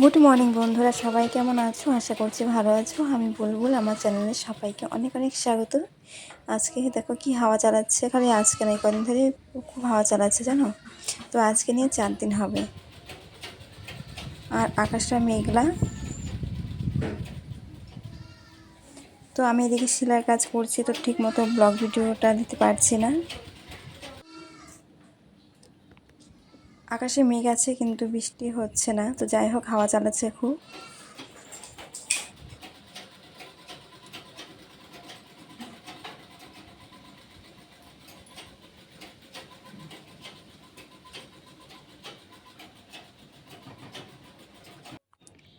Good morning বন্ধুরা। সবাই কেমন আছো? আশা করছি ভালো আছো। আমি বুলবুল, আমার চ্যানেলে সবাইকে অনেক অনেক স্বাগত। আজকে দেখো কি হাওয়া চালাচ্ছে। খালি আজকে নয় কদিন ধরে খুব হাওয়া চালাচ্ছে, জানো? তো আজকে নিয়ে চার দিন হবে। আর আকাশটা মেঘলা। তো আমি এদিকে সেলাইয়ের কাজ করছি, তো ঠিক মতো ব্লগ ভিডিওটা দিতে পারছি না। আকাশে মেঘ আছে কিন্তু বৃষ্টি হচ্ছে না। তো যাই হোক হাওয়া চালাচ্ছে খুব।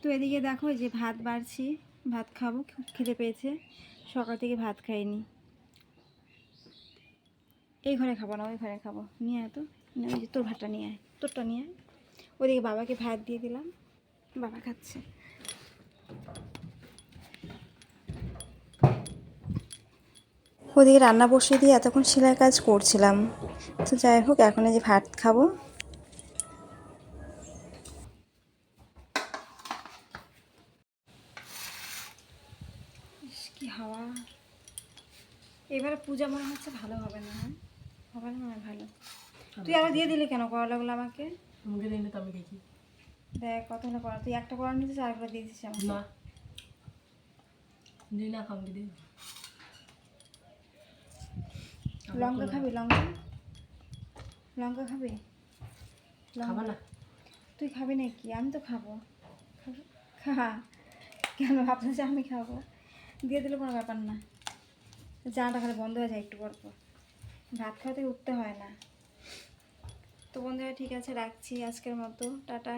তো এদিকে দেখো যে ভাত বাড়ছি ভাত খাব খিদে পেয়েছে। সকাল থেকে ভাত খাইনি। এই ঘরে খাব না ওই ঘরে খাব। নিয়ে আয় তো। না, ওই যে তোর ভাতটা নিয়ে আয়, তোরটা নিয়ে আয়। ওদিকে বাবাকে ভাত দিয়ে দিলাম, বাবা খাচ্ছে। ওদিকে রান্না বসিয়ে দিয়ে এতক্ষণ সেলাই কাজ করছিলাম। তো যাই হোক, এখন এই যে ভাত খাব। হাওয়া। এবারে পূজা মনে হচ্ছে ভালো হবে না হ্যাঁ? হবে না মনে ভালো। তুই আবার দিয়ে দিলি কেন করলাগুলো আমাকে? তোমাকে দিলে তো আমি দেখ। কত হলো করা তুই একটা করা নিতেছিস আরেকবার দিয়ে দিচ্ছিস আমাকে। না। দিই না খামকে দিই। লঙ্কা খাবি লঙ্কা? লঙ্কা খাবি? খাবা না। তুই খাবি নাকি? আমি তো খাব? খা। কেন ভাবছিস আমি খাব? দিয়ে দিলে কোনো ব্যাপার না। জানাটা খালি বন্ধ হয়ে যায় একটু পর পর। ভাত খাওয়াতে উঠতে হয় না। তো বন্ধুরা ঠিক আছে রাখছি আজকের মতো। টাটা।